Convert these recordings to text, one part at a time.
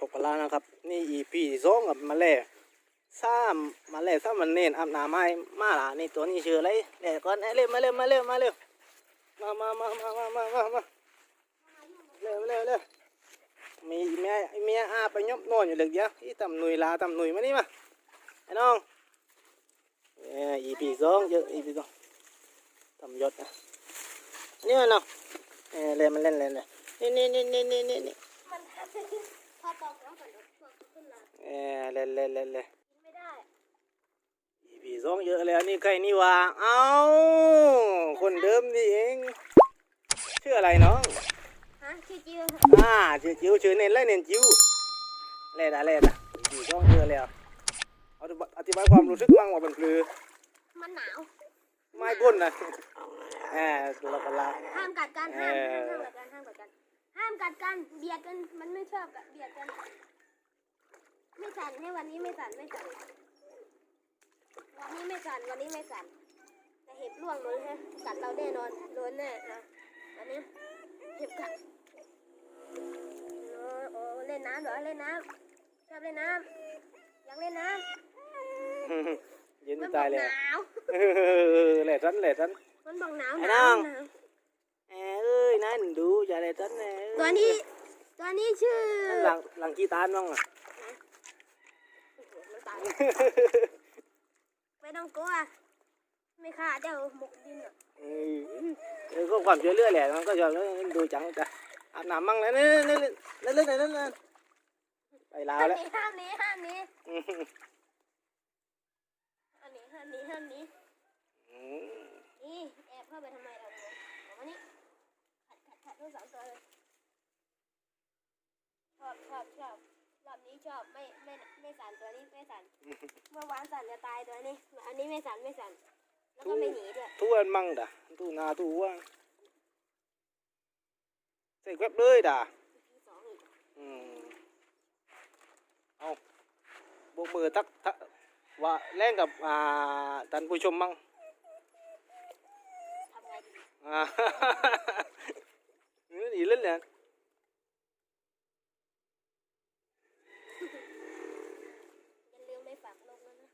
พบกันแล้วนะครับ นี่ EP สองกับมาเล่ซ้ำมาเล่ซ้ำมันเน้นอาบน้ำให้มาล่ะนี่ตัวนี้ชื่ออะไรเดี๋ยวก่อนเร็วมาเร็วมาเร็วมาเร็วมามามามามามามามาเร็วเร็วเร็วมีเมียเมียอาไปยบนอนอยู่เลือเดียวอีตำหนุยลาตำหนุยมานี่มาไอ้น้องเอ่อ EP สองเยอะ EP สองทำยศนะนี่มันเนาะเออเล่นมันเล่นเล่นเลยนี่นี่นี่นี่นี่นี่ นี่มันพอกน้ำก่อนเดี๋ยวพวกขึ้นมาเออเล่นเล่นเล่นเล่นกินไม่ได้ EP สองเยอะเลยอันนี้ใครนี่วะเอ้าคนเดิมนี่เองชื่ออะไรน้องฮะชื่อจิวอ่าชื่อจิวชื่อเน้นเลยเน้นจิวเล่นอะเล่นอะ EP สองเยอะเลยอะเอาอธิบายความรู้สึกบ้างว่ามันคือมันหนาวไม้ก้นนะแหมตัวละกันละห้ามกัดกันห้ามห้ามกัดกันห้ามกัดกัน ห้ามกัดกัน เบียดกัน มันไม่ชอบกัดเบียดกัน ไม่สั่นให้วันนี้ไม่สั่นไม่สั่น วันนี้ไม่สั่น วันนี้ไม่สั่น แต่เห็บร่วงโดนฮะกัดเราแน่นอน โดนแน่นะวันนี้เห็บกัดโอ้โอ้เล่นน้ำเหรอ เล่นน้ำชอบเล่นน้ำอยากเล่นน้ำเย็นมัจะนบตาอยกเลยหอะนาวเออแหล่ทันแหล่ทันมันบอกหนาวไอ้หน้นาอวงหนาวแหมเอ้ยนั่นดูอย่าแหล่ทันแหน่ ตัวนี้ ตัวนี้ชื่อนั่นหลังหลังกีตาร์น้องอะโอ้โหมันตายไม่ต้องกลัว ไม่ฆ่าเจ้าหมกดินอะเออเออก็ความช่วยเหลือแหละมันก็ยอมแล้วดูจังจ้ะอาบน้ำมั่งแล้วนี่นี่นี่นี่นี่นี่นี่ไปลาวห้ามแล้วหนีห้ามหนีห้ามหนีอืมห้ามหนีห้ามหนีห้ามหนีอืม นี่แอบเข้าไปทำไมเราเนี่ยเอามานี่ขัดขัดขัดทั้งสองตัวเลยชอบ ชอบชอบรอบนี้ชอบไม่ไม่ไม่สั่นตัวนี้ไม่สั่นเมื่อวานสั่นจะตายตัวนี้ อันนี้ไม่สั่นไม่สั่นแล้วก็ไม่หนีด้วยทุกอันมั่งด่ะทุกนาทุกว่างใส่แควบเลยด่ะทีสองอีกอืมเอาโบกมือทักทักว่าแรงกับอ่าท่านผู้ชมมั่งทำไงดีอ่านี่ดีเล่นเลยอย่าลืมไปฝากลงแล้วนะ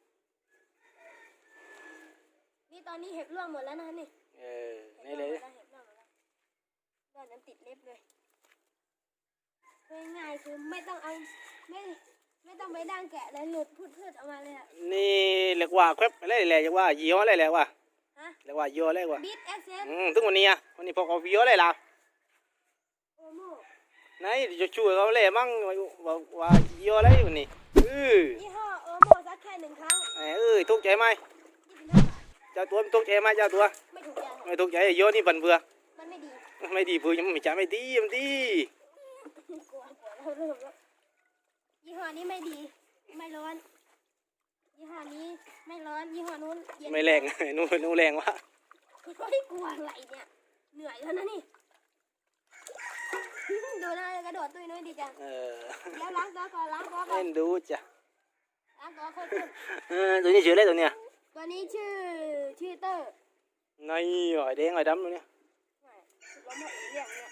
นี่ต อนนี้เห็บร่วงหมดแล้วนะนี่เออเห็บนี่ร่วงเลหมยดแล้วเห็บร่วงหมดแล้วร่วงน้ำติดเล็บเลยง่ายๆคือไม่ต้องเอาไม่ไม่ต้องไปด่างแกะเลยหลุดพุดพืดออกมาเลยอะนี่เรียกว่าแควบอะไรเรียกว่ายี่ห้ออะไรเรียกว่าฮะเรียกว่ายี่ห้ออะไรวะบีทเอสเออืมถึงวันนี้อะวันนี้พอเขายี่ห้ออะไรล่ะโอโม่ไหนจะช่วยเขาเลยมั่งว่าว่าว่ายี่ห้ออะไรวันนี้เออยี่ห้อโอโม่สักแค่หนึ่งครั้งเอ้ยทุกข์ใจไหม จ้าตัวมันทุกข์ใจไหมเจ้าตัว ไม่ถูกใจไม่ทุกข์ใจยี่ห้อนี่บันเบื่อมันไม่ดีไม่ดีเพื่อยังไม่จ่ายไม่ดีมันดีกลัวกลัวแล้วเริ่มแล้วยี่ห้อนี้ไม่ดี ไม่ร้อนยี่ห้อนี้ไม่ร้อนยี่ห้อนู้นเย็นไม่แรงนู่นนู่นแรงวะไม่กลัวอะไรเนี่ยเหนื่อยแล้วนะนี่ดูนะกระโดดตุ้ยนุ้ยดีจังเออเดี๋ยวล้างตัวก่อนล้างตัวก่อเล่นนดูจ้ะล้างตัวค่อยขึ้นเออตัวนี้ชื่ออะไรตัวเนี้ย ตัวนี้ชื่อชื่อเตอร์ในหอยแดงหอยดำตัวเนี้ยไม่เราหมดเรื่องเนี่ย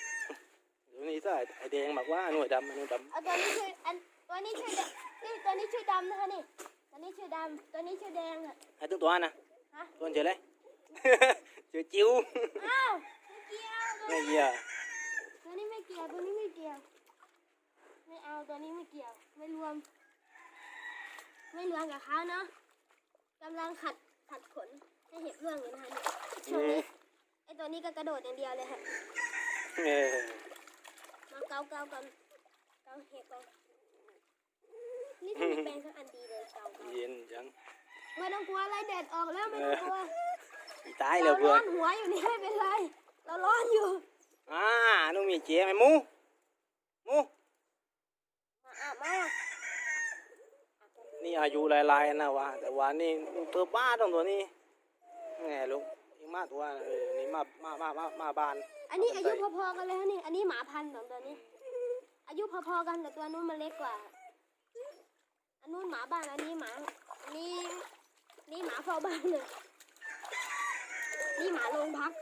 ตัวนี้ใส่ไอแดงบอกว่าหน่วยดำอันนู้นดเอาตัวนี้ชื่ออันตัวนี้ชื่อดนี่ตัวนี้ชื่อดำนะคะนี่ตัวนี้ชื่อดำตัวนี้ชื่อแดงอะำไอ้ตัวตัวนะฮะตัวชื่ออะไรชื่อจิ๋วอ้าวไม่เกี่ยวตัวไม่นี้เหี้ยตัวนี้ไม่เกี่ยวตัวนี้ไม่เกี่ยวไม่เอาตัวนี้ไม่เกี่ยวไม่รวม ไม่รวมกับเขาเนาะ กำลังขัดขัดขนให้เห็บร่วงอยู่นะคะเนี่ยช่วงนี้ไอตัวนี้ก็กระโดดอย่างเดียวเลยค่ะเออมาเกาเกากันเกาเห็บก่อนนี่ถ้ามีแปรงสักอันดีเลยเกาเกาเย็นจังไม่ต้องกลัวอะไรแดดออกแล้วไม่ต้องกลัวตายเลเรายเพื่ร้ออนนหัวอยู่นี่ไม่เป็นไร เราร้อนอยู่อ่านู่นมีเจ๊ไหมหมูหมู มาอาบมา นี่ อายุหลายๆนะวะแต่ว่านี่เพิ่มบ้าตรงตัวนี้แง่ลูกยังมาตัวนะเออนี่มามามามามาบานอันนี้อายุพอๆกันเลยฮะนี่อันนี้หมาพันธุ์ของตัวนี้ อายุพอๆกันแต่ตัวนู้นมันเล็กกว่า อันนู้นหมาบ้านอันนี้หมาอันนี้นี่หมาเฝ้าบ้านเลยนี่หมาโรงพัก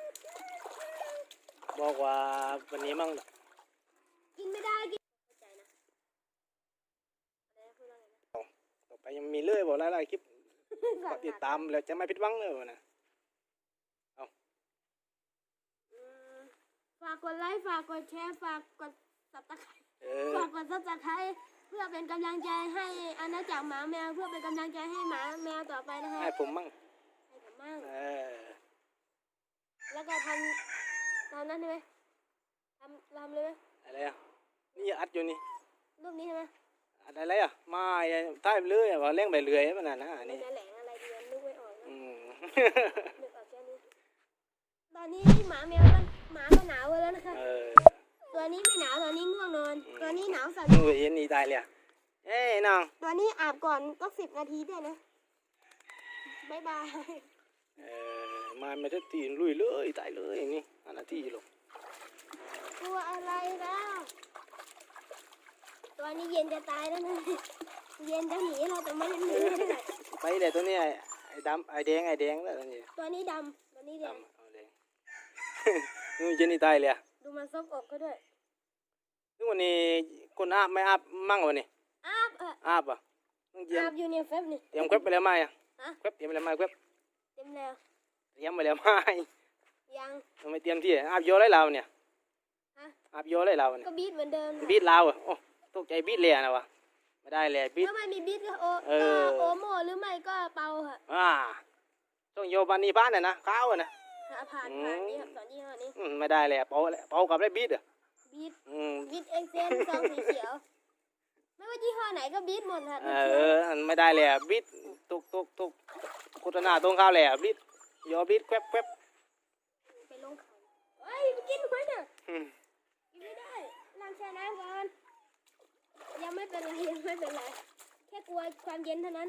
บอกว่าวันนี้มั่ง กินไม่ได้กินเข้าใจนะ ยัง มีเลื่อยบอกหลายๆคลิปก็ติดตามแล้วจะไม่ผิดหวังเลยวันนะอืมฝากกดไลค์ฝากกดแชร์ฝากกดสับตะไคร้เออฝากกดซับสไครต์เพื่อเป็นกำลังใจให้อาณาจักรหมาแมวเพื่อเป็นกำลังใจให้หมาแมวต่อไปนะคะให้ผมมั่งให้ผมมั่งเออแล้วก็ทำตามนั้นใช่ไหมทำทำเลยไหมอะไรอะนี่อัดอยู่นี่รูปนี้ใช่ไหม อัดอะไรอะมาใต้เลื่อยว่าเล่งไปเลื่อยมันน่ะนะอันมันนี้จะแหลงอะไรดีอะนึกไม่ออกนะอืมนึกออกแค่นี้ตอนนี้หมาแมวมันหมาก็หนาวแล้วนะคะเออตัวนี้ไม่หนาวตัวนี้ง่วงนอนตัวนี้หนาวสั่นมึงไปเห็นนี่ตายเลยอะเอ้ยน้องตัวนี้อาบก่อนก็สิบนาทีด้วยนะบายบายเออมาไม่ได้ตีนลุยเลยตายเลยนี่อันนาทีหรอก กลัวอะไรแล้วตัว นี้เย็นจะตายแล้วนะเย็นจะหนีเราแต่ไม่ได้หนีไม่ได้ไปเลยตัวนี้ไอ้ไอ้ดำไอ้แดงไอ้แดงแล้วตัวนี้ตัวนี้ดำตัวนี้แดงดำเอาแดงมึงจะนี่ตายเลยอะดูมันซบอกก็ด้วยนึกวันนี้คนอาบไม่อาบมั่งวันนี้อาบเอออาบอะมึงเตรียมอาบอยู่เนี่ยแฟบนี่เตรียมเว็บไปแล้วไหมอะฮะเว็บเตรียมไปแล้วไหมเว็บเต็มแล้วเตรียมไปแล้วไหมยังทำไมเตรียมที่อาบโยอะไรเราเนี่ยฮะอาบโยอะไรเราเนี่ยก็บีดเหมือนเดิมบีดเราอะโอ้ ตกใจบีดเลยนะวะไม่ได้เลยบีดถ้าไม่มีบีดก็โอเอก็อโอโมหรือไม่ก็เปาค่ะอ่าต้องโยบันนี่บ้านน่ะนะข้าวอะนะหาผ่านอืมผ่านนี่ครับตอนนี้ห้อนี้อืมไม่ได้เลยอะเปาเปากับได้บีดอะบีดอืมบีดเอ็กเซนซองสีเขียว ไม่ว่ายี่ห้อไหนก็บีดหมดค่ะเอออันไม่ได้เลยอะบีดตุกตุกตุกโฆษณาตรงข้าวเลยอะบีดโยบีดแควบแควบไปลงเขาเฮ้ยไปกินไว้เนี่ยอืมกินไม่ได้ล้างแช่น้ำก่อน ยังไม่เป็นไรยังไม่เป็นไรแค่กลัวความเย็นเท่านั้น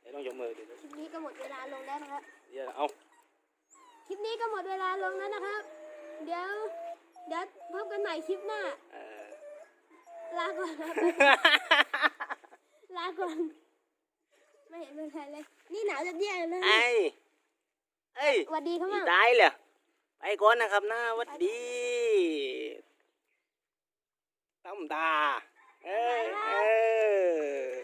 เดี๋ยวต้องยกมือเดี๋ยวคลิปนี้ก็หมดเวลาลงแล้วนะครับเดี๋ยวเอาคลิปนี้ก็หมดเวลาลงแล้วนะครับ เดี๋ยวเดี๋ยวพบกันใหม่คลิปหน้าเออลาก่อนนะครับลาก่อนไม่เห็นเป็นไรเลย นี่หนาวจะแย่เลยนะไอ้เอ้ยสวัสดีครับอีมั่งตายเลยไปก่อนนะครับนะหวัดดี ตั้มตา เออเออ